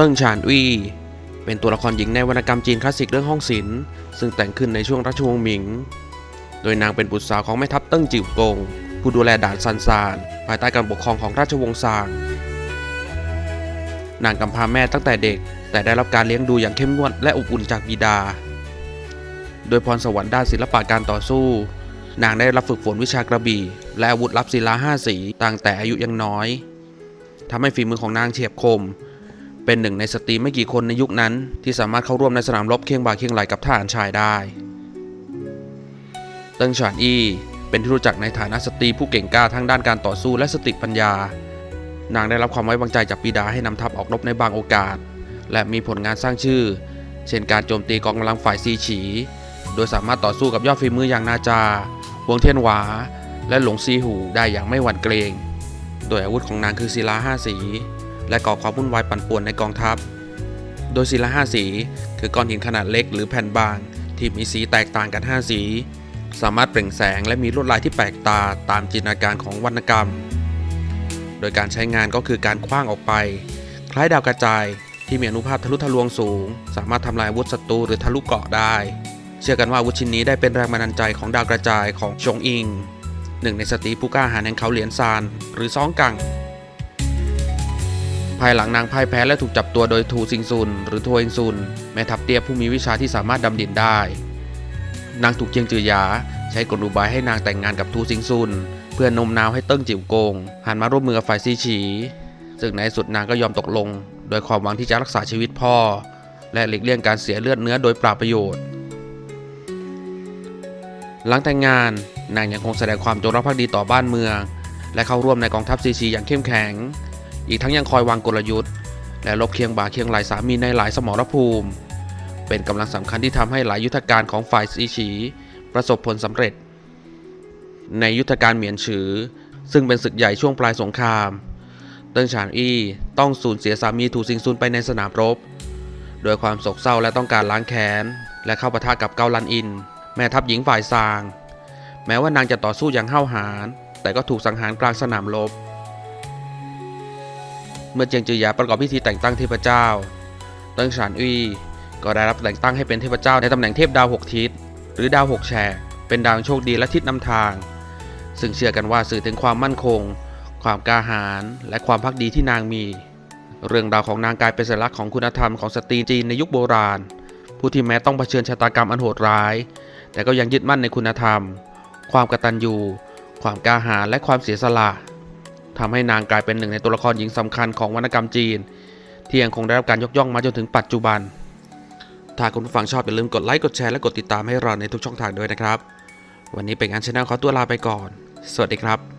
ติ้งฉานอี้เป็นตัวละครหญิงในวรรณกรรมจีนคลาสสิกเรื่องห้องศิลป์ซึ่งแต่งขึ้นในช่วงราชวงศ์หมิง โดยนางเป็นบุตรสาวของแม่ทัพเติ้งจิ๋วกง ผู้ดูแลด่านซันซาน ภายใต้การปกครองของราชวงศ์ซาง นางกำพร้าแม่ตั้งแต่เด็ก แต่ได้รับการเลี้ยงดูอย่างเข้มงวดและอบอุ่นจากบิดา โดยพรสวรรค์ด้านศิลปะการต่อสู้ นางได้รับฝึกฝนวิชากระบี่ และอาวุธลับศิลาห้าสีตั้งแต่อายุยังน้อยทำให้ฝีมือของนางเฉียบคม เป็นหนึ่งในสตรีไม่กี่คนในยุคนั้น ที่สามารถเข้าร่วมในสนามรบเคียงบ่าเคียงไหลกับทหารชายได้ เติ้งฉานอี้เป็นที่รู้จักในฐานะสตรีผู้เก่งกล้าทั้งด้านการต่อสู้และสติปัญญา นางได้รับความไว้วางใจจากบิดาให้นำทัพออกรบในบางโอกาส และมีผลงานสร้างชื่อ เช่นการโจมตีกองกำลังฝ่ายซีฉี โดยสามารถต่อสู้กับยอดฝีมืออย่างนาจาหวงเทียนหวา และหลงซีหูได้อย่างไม่หวั่นเกรง โดยอาวุธของนางคือศิลาห้าสี และก่อความวุ่นวายปั่นป่วนในกองทัพ โดยศิลาห้าสี คือก้อนหินขนาดเล็กหรือแผ่นบาง ที่มีสีแตกต่างกัน 5 สี สามารถเปล่งแสงและมีลวดลายที่แปลกตาตามจินตนาการของวรรณกรรม โดยการใช้งานก็คือการคว้างออกไป คล้ายดาวกระจายที่มีอนุภาพทะลุทะลวงสูง สามารถทำลายอาวุธศัตรูหรือทะลุเกาะได้ เชื่อกันว่าอาวุธชิ้นนี้ได้เป็นแรงบันดาลใจของดาวกระจายของชงอิงหนึ่งในสตรีผู้กล้าหาญแห่งเขาเหรียญซานหรือซ้องกัง ภายหลังนางพ่ายแพ้และถูกจับตัวโดยทูซิงซุน หรือทัวเองซุน แม่ทัพเตี้ยผู้มีวิชาที่สามารถดำดินได้ นางถูกเจียงจือยา ใช้กลอุบายให้นางแต่งงานกับทูซิงซุน เพื่อนมนาวให้เติ้งจิ๋วโกง หันมาร่วมมือกับฝ่ายซีฉี ซึ่งในที่สุดนางก็ยอมตกลง โดยความหวังที่จะรักษาชีวิตพ่อ และหลีกเลี่ยงการเสียเลือดเนื้อโดยปราบประโยชน์ หลังแต่งงานนางยังคงแสดงความจงรักภักดีต่อบ้านเมือง และเข้าร่วมในกองทัพซีชีอย่างเข้มแข็ง อีกทั้งยังคอยวางกลยุทธ์ และลบเคียงบ่าเคียงไหลสามีในหลายสมรภูมิ เป็นกำลังสำคัญที่ทำให้หลายยุทธการของฝ่ายซีฉี ประสบผลสำเร็จ ในยุทธการเหมียนฉือ ซึ่งเป็นศึกใหญ่ช่วงปลายสงคราม เติ้งฉานอี้ต้องสูญเสียสามีถูกซิงซุนไปในสนามรบโดยความโศกเศร้าและต้องการล้างแค้น และเข้าปะทะกับเกาลันอิน แม่ทัพหญิงฝ่ายซาง แม้ว่านางจะต่อสู้อย่างห้าวหาญแต่ก็ถูกสังหารกลางสนามรบ เมื่อเจียงจือยาประกอบพิธีแต่งตั้งเทพเจ้าเติ้งฉานอี้ก็ได้รับแต่งตั้งให้เป็นเทพเจ้าในตำแหน่งเทพดาวหกทิศ หรือดาวหกแฉกเป็นดาวโชคดีและทิศนำทาง ซึ่งเชื่อกันว่าสื่อถึงความมั่นคง ความกล้าหาญและความพักดีที่นางมี เรื่องราวของนางกลายเป็นสัญลักษณ์ของคุณธรรมของสตรีจีนในยุคโบราณ ผู้ที่แม้ต้องเผชิญชะตากรรมอันโหดร้าย แต่ก็ยังยึดมั่นในคุณธรรม ความกตัญญูความกล้าหาญและความเสียสละ ทำให้นางกลายเป็นหนึ่งในตัวละครหญิงสำคัญของวรรณกรรมจีน ที่ยังคงได้รับการยกย่องมาจนถึงปัจจุบัน ถ้าคุณผู้ฟังชอบอย่าลืมกดไลค์กดแชร์และกดติดตามให้เราในทุกช่องทางด้วยนะครับ วันนี้เป็นงานช anel ขอตัวลาไปก่อน สวัสดีครับ